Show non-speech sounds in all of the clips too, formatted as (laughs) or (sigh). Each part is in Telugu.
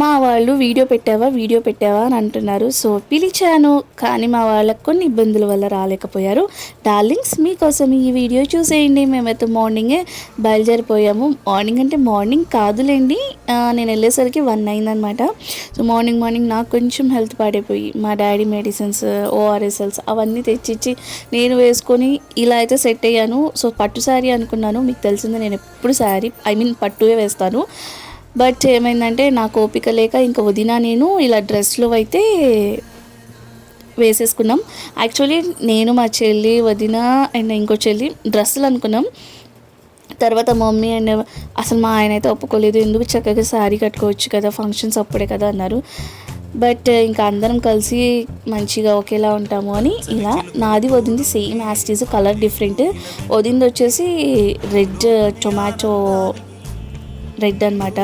మా వాళ్ళు వీడియో పెట్టావా వీడియో పెట్టావా అని అంటున్నారు. సో పిలిచాను కానీ మా వాళ్ళకు కొన్ని ఇబ్బందుల వల్ల రాలేకపోయారు. డార్లింగ్స్ మీకోసం ఈ వీడియో చూసేయండి. మేమైతే మార్నింగే బయలుదేరిపోయాము. మార్నింగ్ అంటే మార్నింగ్ కాదులేండి. నేను వెళ్ళేసరికి వన్ అయిందనమాట. సో మార్నింగ్ మార్నింగ్ నాకు కొంచెం హెల్త్ పాడైపోయి మా డాడీ మెడిసిన్స్ ఓఆర్ఎస్ఎల్స్ అవన్నీ తెచ్చిచ్చి నేను వేసుకొని ఇలా అయితే సెట్ అయ్యాను. సో పట్టు శారీ అనుకున్నాను. మీకు తెలిసిందే నేను ఎప్పుడు శారీ ఐ మీన్ పట్టువే వేస్తాను. బట్ ఏమైందంటే నాకు ఓపిక లేక ఇంకా వదిన నేను ఇలా డ్రెస్లో అయితే వేసేసుకున్నాం. యాక్చువల్లీ నేను మా చెల్లి వదిన అండ్ ఇంకో చెల్లి డ్రెస్సులు అనుకున్నాం. తర్వాత మమ్మీ అండ్ అసలు మా ఆయన అయితే ఒప్పుకోలేదు. ఎందుకు చక్కగా శారీ కట్టుకోవచ్చు కదా ఫంక్షన్స్ అప్పుడే కదా అన్నారు. బట్ ఇంకా అందరం కలిసి మంచిగా ఒకేలా ఉంటాము అని ఇలా నాది వదింది సేమ్ యాస్టీస్ కలర్ డిఫరెంట్. వదింది వచ్చేసి రెడ్ టొమాటో రెడ్ అనమాట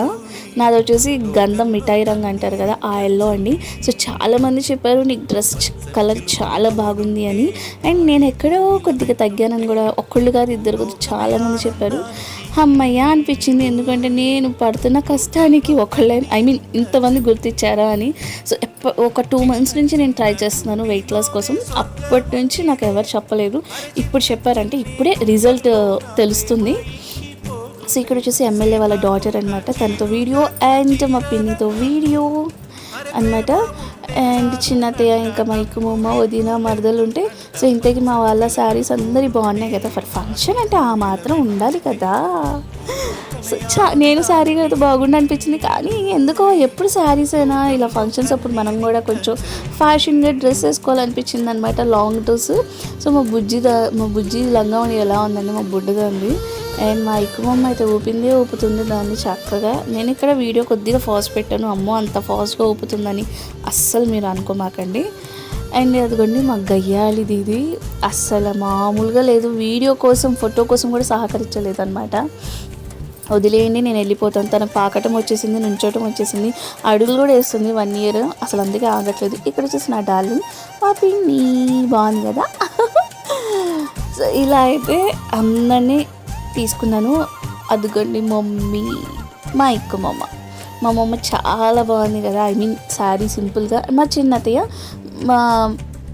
నాది వచ్చేసి గంధం మిఠాయి రంగు అంటారు కదా ఆ ఎల్లో అండి. సో చాలామంది చెప్పారు నీకు డ్రెస్ కలర్ చాలా బాగుంది అని. అండ్ నేను ఎక్కడో కొద్దిగా తగ్గానని కూడా ఒక్కళ్ళు కాదు ఇద్దరు కూడా చాలామంది చెప్పారు. అమ్మయ్య అనిపించింది. ఎందుకంటే నేను పడుతున్న కష్టానికి ఒకళ్ళే ఐ మీన్ ఇంతమంది గుర్తించారా అని. సో ఎప్ప ఒక టూ మంత్స్ నుంచి నేను ట్రై చేస్తున్నాను వెయిట్ లాస్ కోసం. అప్పటి నుంచి నాకు ఎవరు చెప్పలేదు. ఇప్పుడు చెప్పారంటే ఇప్పుడే రిజల్ట్ తెలుస్తుంది. సో ఇక్కడ వచ్చేసి ఎమ్మెల్యే వాళ్ళ డాటర్ అనమాట తనతో వీడియో అండ్ మా పిన్నితో వీడియో అనమాట అండ్ చిన్నతయ్య ఇంకా మా మొమ్మ వదిన మరదలు ఉంటే సో ఇంతకి మా వాళ్ళ శారీస్ అందరి బాగున్నాయి కదా. ఫర్ ఫంక్షన్ అంటే ఆ మాత్రం ఉండాలి కదా. సో చా నేను శారీ అయితే బాగుండి అనిపించింది కానీ ఎందుకో ఎప్పుడు శారీస్ అయినా ఇలా ఫంక్షన్స్ అప్పుడు మనం కూడా కొంచెం ఫ్యాషన్గా డ్రెస్ వేసుకోవాలనిపించింది అనమాట లాంగ్ డ్రెస్ సో మా బుజ్జి దా- మా బుజ్జి లంగా ఎలా ఉందండి మా బుడ్డదండి. అండ్ మా ఎక్కువ మమ్మ అయితే ఊపిందే ఊపుతుంది. దాన్ని చక్కగా నేను ఇక్కడ వీడియో కొద్దిగా ఫాస్ట్ పెట్టాను. అమ్మో అంత ఫాస్ట్గా ఊపుతుందని అస్సలు మీరు అనుకోమాకండి. అండ్ అదిగోండి మా గయ్యాలిది ఇది అస్సలు మామూలుగా లేదు. వీడియో కోసం ఫోటో కోసం కూడా సహకరించలేదు అనమాట వదిలేయండి నేను వెళ్ళిపోతాను. తన పాకటం వచ్చేసింది నుంచోటం వచ్చేసింది. అడుగులు కూడా వేస్తుంది. వన్ ఇయర్ అసలు అందుకే ఆగట్లేదు. ఇక్కడ వచ్చేసి నా డార్లింగ్ మా పిన్ని బాగుంది కదా. సో ఇలా అయితే అందరినీ తీసుకున్నాను. అదిగోండి మమ్మీ మా ఇక్క మమ్మ మా మమ్మ చాలా బాగుంది కదా. ఐ మీన్ శారీ సింపుల్గా మా చిన్నతయ్య మా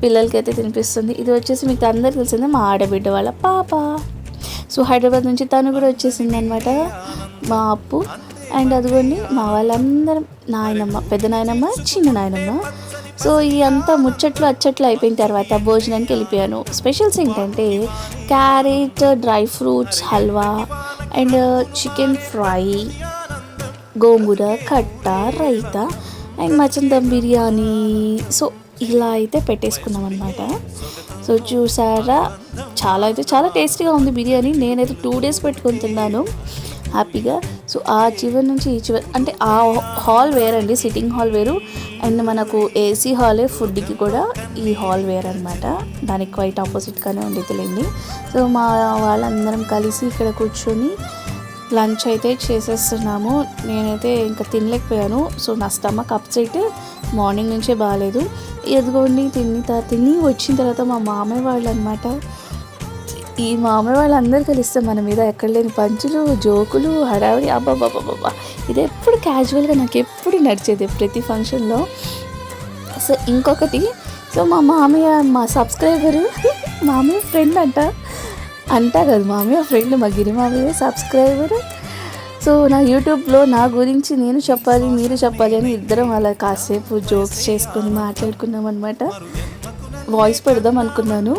పిల్లలకి అయితే తినిపిస్తుంది. ఇది వచ్చేసి మీకు అందరు తెలిసిందే మా ఆడబిడ్డ వాళ్ళ పాప. సో హైదరాబాద్ నుంచి తను కూడా వచ్చేసింది అనమాట మా అప్పు. అండ్ అదిగోండి మా వాళ్ళందరం నాయనమ్మ పెద్ద నాయనమ్మ చిన్న నాయనమ్మ. సో ఈ అంతా ముచ్చట్లు అచ్చట్లు అయిపోయిన తర్వాత భోజనానికి వెళ్ళిపోయాను. స్పెషల్స్ ఏంటంటే carrot dry fruits halwa and chicken fry గోంగూర కట్ట raita and mutton dum biryani. So ఇలా అయితే పెట్టేసుకున్నాం అనమాట సో చూసారా? చాలా అయితే చాలా టేస్టీగా ఉంది బిర్యానీ. నేనైతే టూ డేస్ పెట్టుకొని తిన్నాను. హ్యాపీగా. సో ఆ చివరి నుంచి ఈ చివరి అంటే ఆ హాల్ వేరండి సిట్టింగ్ హాల్ వేరు. అండ్ మనకు ఏసీ హాలే ఫుడ్కి కూడా ఈ హాల్ వేర్ అనమాట దానికి క్వైట్ ఆపోజిట్గానే ఉండేదిలేండి సో మా వాళ్ళందరం కలిసి ఇక్కడ కూర్చొని లంచ్ అయితే చేసేస్తున్నాము. నేనైతే ఇంకా తినలేకపోయాను. సో నా స్టమక్ అప్సెట్ మార్నింగ్ నుంచే బాగాలేదు ఎదుగోండి తిని తిని వచ్చిన తర్వాత మా మామయ్య వాళ్ళు అనమాట ఈ మామూలు వాళ్ళందరూ కలిస్తే మన మీద ఎక్కడ లేని పంచులు జోకులు హడావిడి అబ్బాబాబాబా ఇది ఎప్పుడు క్యాజువల్గా నాకు ఎప్పుడు నడిచేది ప్రతి ఫంక్షన్లో సో ఇంకొకటి సో మా మామయ్య మా సబ్స్క్రైబరు మామయ్య ఫ్రెండ్ అంట. అంటా కదా మామయ్య ఫ్రెండ్ మా గిరి మామయ్య సబ్స్క్రైబర్ సో నా యూట్యూబ్లో నా గురించి నేను చెప్పాలి మీరు చెప్పాలి అని ఇద్దరం అలా కాసేపు జోక్స్ చేసుకుని మాట్లాడుకున్నాం అనమాట వాయిస్ పెడదాం అనుకున్నాను.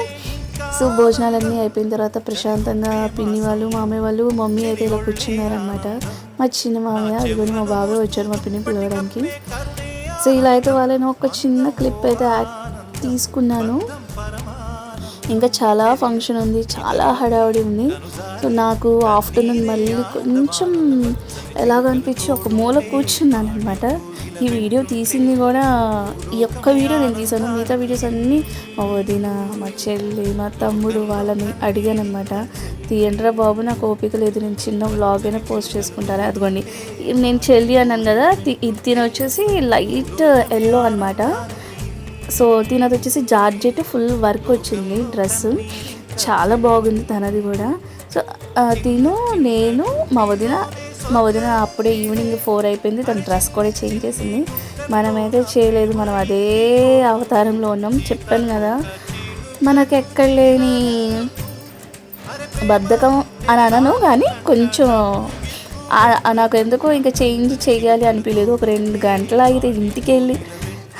సో భోజనాలన్నీ అయిపోయిన తర్వాత ప్రశాంతంగా పిన్ని వాళ్ళు మామయ్య వాళ్ళు మమ్మీ అయితే ఇలా కూర్చున్నారనమాట మా చిన్న మామయ్య అదిగోని మా బాబాయ్ వచ్చారు మా పిన్ని పిలవడానికి. సో ఇలా అయితే వాళ్ళని ఒక చిన్న క్లిప్ అయితే తీసుకున్నాను. ఇంకా చాలా ఫంక్షన్ ఉంది చాలా హడావుడి ఉంది. సో నాకు ఆఫ్టర్నూన్ మళ్ళీ కొంచెం ఎలాగ అనిపించి ఒక మూల కూర్చున్నాను అనమాట ఈ వీడియో తీసింది కూడా ఈ ఒక్క వీడియో నేను తీసాను. మిగతా వీడియోస్ అన్నీ మా వదిన మా చెల్లి మా తమ్ముడు వాళ్ళని అడిగాను అనమాట తీయండిరా బాబు నాకు ఓపిక లేదు. నేను చిన్న వ్లాగ్ అయినా పోస్ట్ చేసుకుంటారా అదిగోండి. నేను చెల్లి అన్నాను కదా ఇది తిన వచ్చేసి లైట్ ఎల్లో అనమాట సో తినది వచ్చేసి జార్జెట్ ఫుల్ వర్క్ వచ్చింది డ్రెస్. చాలా బాగుంది తనది కూడా. సో తిను నేను మా వదిన మా వదిన అప్పుడే ఈవినింగ్ ఫోర్ అయిపోయింది. తన డ్రెస్ కూడా చేంజ్ చేసింది. మనమైతే చేయలేదు. మనం అదే అవతారంలో ఉన్నాం. చెప్పాను కదా. మనకు ఎక్కడ లేని బద్ధకం అని అనను కానీ కొంచెం నాకు ఎందుకో ఇంకా చేంజ్ చేయాలి అనిపించలేదు ఒక రెండు గంటలు ఆగితే ఇంటికి వెళ్ళి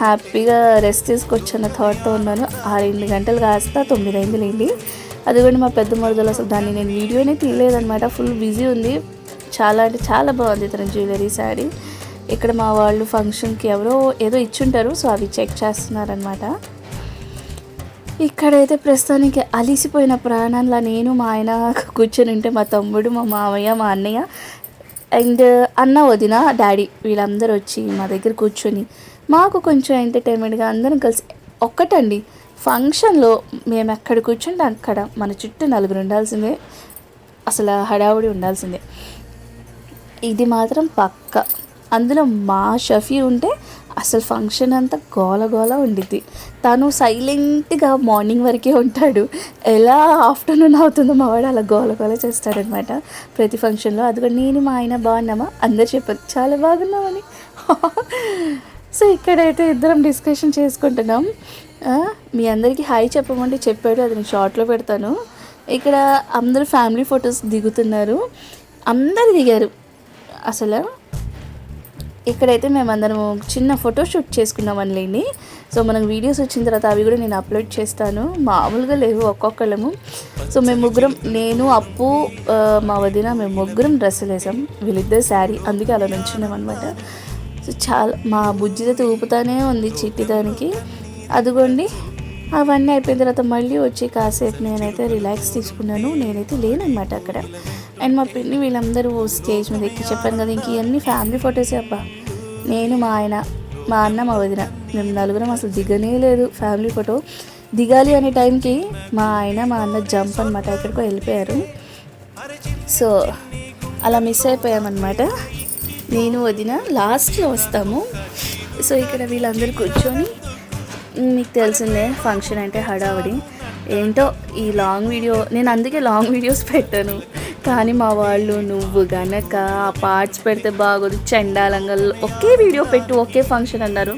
హ్యాపీగా రెస్ట్ తీసుకొచ్చిన థాట్తో ఉన్నాను. ఆ రెండు గంటలు కాస్త తొమ్మిది అయింది లేండి అది కూడా మా పెద్ద మరదలు అసలు దాన్ని నేను వీడియోనే తీయలేదనమాట ఫుల్ బిజీ ఉంది. చాలా అంటే చాలా బాగుంది తన జ్యువెలరీ శారీ. ఇక్కడ మా వాళ్ళు ఫంక్షన్కి ఎవరో ఏదో ఇచ్చుంటారు సో అవి చెక్ చేస్తున్నారనమాట ఇక్కడైతే ప్రస్తుతానికి అలిసిపోయిన ప్రాణంలా నేను మా ఆయన కూర్చొని ఉంటే మా తమ్ముడు మా మామయ్య మా అన్నయ్య అండ్ అన్న వదిన డాడీ వీళ్ళందరూ వచ్చి మా దగ్గర కూర్చొని మాకు కొంచెం ఎంటర్టైన్మెంట్గా అందరం కలిసి ఒక్కటండి. ఫంక్షన్లో మేము ఎక్కడ కూర్చుంటే అక్కడ మన చుట్టూ నలుగురు ఉండాల్సిందే. అసలు హడావుడి ఉండాల్సిందే. ఇది మాత్రం పక్క. అందులో మా షఫీ ఉంటే అసలు ఫంక్షన్ అంతా గోల గోల ఉండిద్ది. తను సైలెంట్గా మార్నింగ్ వరకే ఉంటాడు. ఎలా ఆఫ్టర్నూన్ అవుతుందో మావాడు అలా గోల గోల చేస్తాడనమాట ప్రతి ఫంక్షన్లో అది కూడా నేను మా ఆయన బాగున్నామా? అందరు చెప్పారు. చాలా బాగున్నామని (laughs) సో ఇక్కడైతే ఇద్దరం డిస్కషన్ చేసుకుంటున్నాం. మీ అందరికీ హాయ్ చెప్పమంటే చెప్పాడు అది నేను షార్ట్లో పెడతాను. ఇక్కడ అందరూ ఫ్యామిలీ ఫొటోస్ దిగుతున్నారు. అందరు దిగారు. అసలు ఇక్కడైతే మేమందరము చిన్న ఫోటో షూట్ చేసుకున్నామని సో మనకు వీడియోస్ వచ్చిన తర్వాత అవి కూడా నేను అప్లోడ్ చేస్తాను. మామూలుగా లేవు ఒక్కొక్కళ్ళము. సో మేము ముగ్గురం నేను అప్పు మా వదిన మేము ముగ్గురం డ్రెస్సులు వేసాం వీళ్ళిద్దరు శారీ అందుకే అలా నుంచున్నాం అనమాట సో చాలా మా బుజ్జితో ఊపుతానే ఉంది చిట్టి దానికి అదిగోండి అవన్నీ అయిపోయిన తర్వాత మళ్ళీ వచ్చి కాసేపు నేనైతే రిలాక్స్ తీసుకున్నాను. నేనైతే లేనమాట అక్కడ. అండ్ మా పిన్ని వీళ్ళందరూ స్టేజ్ మీద ఎక్కి చెప్పాను కదా ఇంక ఇవన్నీ ఫ్యామిలీ ఫొటోసే అబ్బా. నేను మా ఆయన మా అన్న మా వదిన మేము నలుగురం అసలు దిగనే లేదు ఫ్యామిలీ ఫోటో. దిగాలి అనే టైంకి మా ఆయన మా అన్న జంప్ అనమాట ఎక్కడికో వెళ్ళిపోయారు. సో అలా మిస్ అయిపోయామన్నమాట. నేను వదిన లాస్ట్లో వస్తాము. సో ఇక్కడ వీళ్ళందరూ కూర్చొని మీకు తెలిసిందే ఫంక్షన్ అంటే హడావడి. ఏంటో ఈ లాంగ్ వీడియో నేను అందుకే లాంగ్ వీడియోస్ పెట్టాను. కానీ మా వాళ్ళు నువ్వు గనక ఆ పార్ట్స్ పెడితే బాగోదు చండాలంగా ఒకే వీడియో పెట్టు ఒకే ఫంక్షన్ అన్నారు.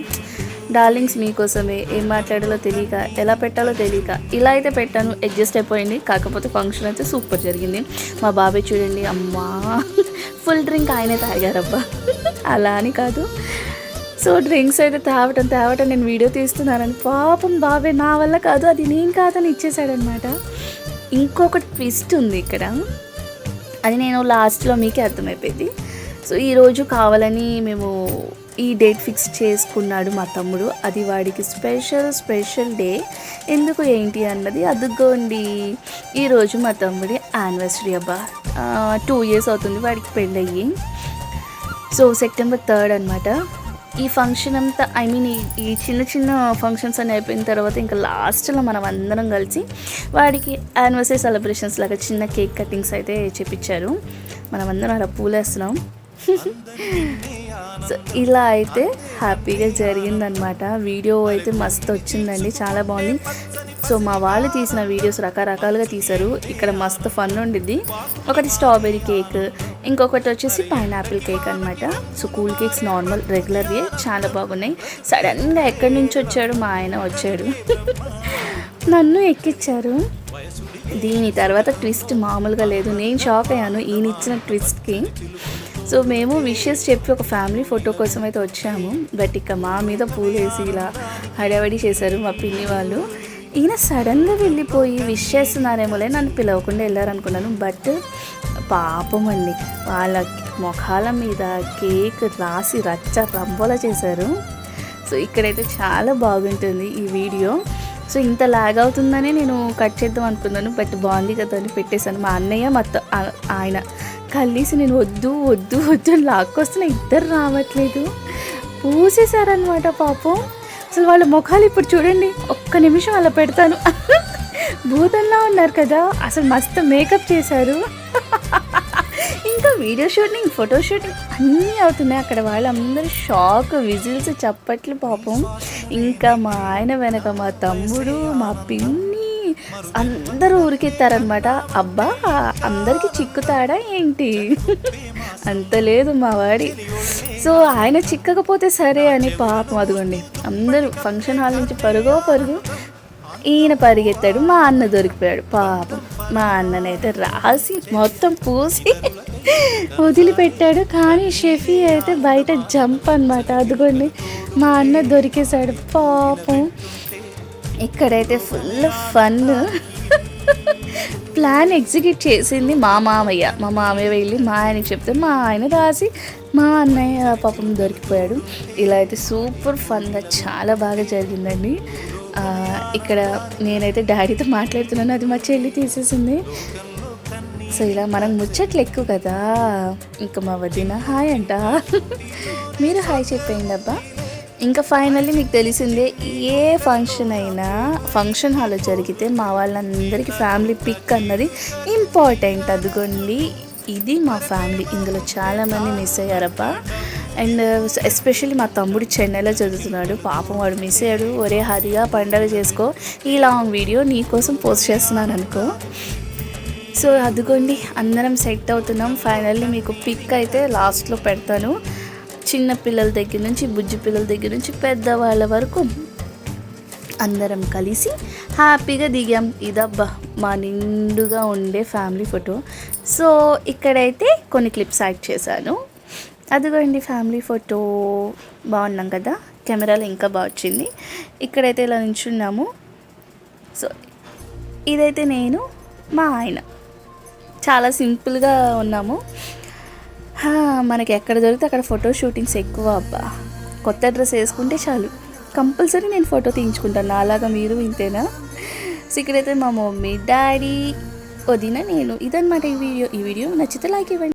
డార్లింగ్స్ మీకోసమే ఏం మాట్లాడాలో తెలియక ఎలా పెట్టాలో తెలియక ఇలా అయితే పెట్టాను అడ్జస్ట్ అయిపోయింది. కాకపోతే ఫంక్షన్ అయితే సూపర్ జరిగింది. మా బాబాయ్ చూడండి అమ్మా ఫుల్ డ్రింక్ ఆయనే తాగారబ్బా. అలా అని కాదు. సో డ్రింక్స్ అయితే తేవటం తేవటం నేను వీడియో తీస్తున్నానని పాపం బాబాయ్ నా వల్ల కాదు అది నేను కాదని ఇచ్చేసాడనమాట ఇంకొక ట్విస్ట్ ఉంది ఇక్కడ. అది నేను లాస్ట్లో మీకే అర్థమైపోయింది. సో ఈరోజు కావాలని మేము ఈ డేట్ ఫిక్స్ చేసుకున్నాడు మా తమ్ముడు. అది వాడికి స్పెషల్ స్పెషల్ డే ఎందుకు ఏంటి అన్నది అదుగోండి. ఈరోజు మా తమ్ముడి యానివర్సరీ అబ్బా. టూ ఇయర్స్ అవుతుంది వాడికి పెళ్ళయ్యి. సో సెప్టెంబర్ థర్డ్ అనమాట ఈ ఫంక్షన్ అంతా ఐ మీన్ ఈ చిన్న చిన్న ఫంక్షన్స్ అన్నీ అయిపోయిన తర్వాత ఇంకా లాస్ట్లో మనం అందరం కలిసి వాడికి యానివర్సరీ సెలబ్రేషన్స్ లాగా చిన్న కేక్ కటింగ్స్ అయితే చేపించారు మనం అందరం అలా పూలేస్తున్నాం. సో ఇలా అయితే హ్యాపీగా జరిగిందనమాట వీడియో అయితే మస్తు వచ్చిందండి. చాలా బాగుంది. సో మా వాళ్ళు తీసిన వీడియోస్ రకరకాలుగా తీశారు. ఇక్కడ మస్తు ఫన్ ఉండిద్ది. ఒకటి స్ట్రాబెరీ కేక్ ఇంకొకటి వచ్చేసి పైనాపిల్ కేక్ అనమాట సో కూల్ కేక్స్ నార్మల్ రెగ్యులర్వి. చాలా బాగున్నాయి. సడన్గా ఎక్కడి నుంచి వచ్చాడు? మా ఆయన వచ్చాడు. (laughs) నన్ను ఎక్కిచ్చారు. దీని తర్వాత ట్విస్ట్ మామూలుగా లేదు. నేను షాక్ అయ్యాను. ఈయన ఇచ్చిన ట్విస్ట్కి. సో మేము విషెస్ చెప్పి ఒక ఫ్యామిలీ ఫోటో కోసం అయితే వచ్చాము. బట్ ఇక మా మీద పూలు వేసి ఇలా హడావడి చేశారు మా పిన్ని వాళ్ళు. ఈయన సడన్గా వెళ్ళిపోయి విష్ చేస్తున్నారేమోలే నన్ను పిలవకుండా వెళ్ళారనుకున్నాను. బట్ పాపం అండి వాళ్ళ ముఖాల మీద కేక్ రాసి రచ్చ రంబోలా చేశారు. సో ఇక్కడైతే చాలా బాగుంటుంది ఈ వీడియో. సో ఇంత లాగ్ అవుతుందనే నేను కట్ చేద్దాం అనుకున్నాను. బట్ బాగుంది కదా అని పెట్టేశాను. మా అన్నయ్య మొత్తం ఆయన కలిసి నేను వద్దు వద్దు వద్దు అని లాక్కొస్తున్నా ఇద్దరు రావట్లేదు. పూసేశారనమాట పాపం. అసలు వాళ్ళ ముఖాలు ఇప్పుడు చూడండి ఒక్క నిమిషం అలా పెడతాను. భూతంలా ఉన్నారు కదా అసలు మస్తు మేకప్ చేశారు. ఇంకా వీడియో షూటింగ్ ఫోటో షూటింగ్ అన్నీ అవుతున్నాయి అక్కడ. వాళ్ళందరూ షాక్ విజిల్స్ చప్పట్లు పాపం. ఇంకా మా ఆయన వెనక మా తమ్ముడు మా పిన్ని అందరూ ఊరికెత్తారనమాట అబ్బా అందరికి చిక్కుతాడా ఏంటి? అంత లేదు మా వాడి. సో ఆయన చిక్కకపోతే సరే అని పాపం అదిగోండి. అందరూ ఫంక్షన్ హాల్ నుంచి పరుగో పరుగు ఈయన పరిగెత్తాడు మా అన్న దొరికిపోయాడు. పాపం మా అన్ననైతే రాసి మొత్తం పూసి వదిలిపెట్టాడు. కానీ షెఫీ అయితే బయట జంప్ అనమాట అదిగోండి మా అన్న దొరికేశాడు. పాపం. ఇక్కడైతే ఫుల్ ఫన్ ప్లాన్ ఎగ్జిక్యూట్ చేసింది మా మామయ్య. మా మామయ్య వెళ్ళి మా ఆయనకి చెప్తే మా ఆయన రాసి మా అన్నయ్య పాపం దొరికిపోయాడు. ఇలా అయితే సూపర్ ఫన్గా చాలా బాగా జరిగిందండి. ఇక్కడ నేనైతే డాడీతో మాట్లాడుతున్నాను. అది మా చెల్లి తీసేసింది. సో ఇలా మనం ముచ్చట్లు ఎక్కువ కదా. ఇంకా మా వదిన హాయ్ అంట. మీరు హాయ్ చెప్పేయండి అబ్బా. ఇంకా ఫైనల్లీ మీకు తెలిసిందే ఏ ఫంక్షన్ అయినా ఫంక్షన్ హాల్లో జరిగితే మా వాళ్ళందరికీ ఫ్యామిలీ పిక్ అన్నది ఇంపార్టెంట్. అదిగోండి ఇది మా ఫ్యామిలీ. ఇందులో చాలామంది మిస్ అయ్యారబ్బా. అండ్ ఎస్పెషల్లీ మా తమ్ముడు చెన్నైలో చదువుతున్నాడు. పాపం వాడు మిస్ అయ్యాడు. ఒరే హరిగా పండగ చేసుకో. ఈ లాంగ్ వీడియో నీ కోసం పోస్ట్ చేస్తున్నాను అనుకో. సో అదిగోండి అందరం సెట్ అవుతున్నాం. ఫైనల్లీ మీకు పిక్ అయితే లాస్ట్లో పెడతాను. చిన్న పిల్లల దగ్గర నుంచి బుజ్జి పిల్లల దగ్గర నుంచి పెద్దవాళ్ళ వరకు అందరం కలిసి హ్యాపీగా దిగాం. ఇదబ్బా మా నిండుగా ఉండే ఫ్యామిలీ ఫోటో. సో ఇక్కడైతే కొన్ని క్లిప్స్ యాడ్ చేశాను. అదిగోండి ఫ్యామిలీ ఫోటో. బాగున్నాం కదా? కెమెరాలో ఇంకా బాగా వచ్చింది. ఇక్కడైతే ఇలా నించున్నాము. సో ఇదైతే నేను మా ఆయన. చాలా సింపుల్గా ఉన్నాము. మనకి ఎక్కడ దొరికితే అక్కడ ఫోటో షూటింగ్స్ ఎక్కువ అబ్బా. కొత్త డ్రెస్ వేసుకుంటే చాలు. కంపల్సరీ నేను ఫోటో తీయించుకుంటాను. అలాగా మీరు ఇంతేనా? సో ఇక్కడైతే మా మమ్మీ డాడీ. వదిన నేను. ఇదన్నమాట ఈ వీడియో. ఈ వీడియో నచ్చితే లైక్ ఇవ్వండి.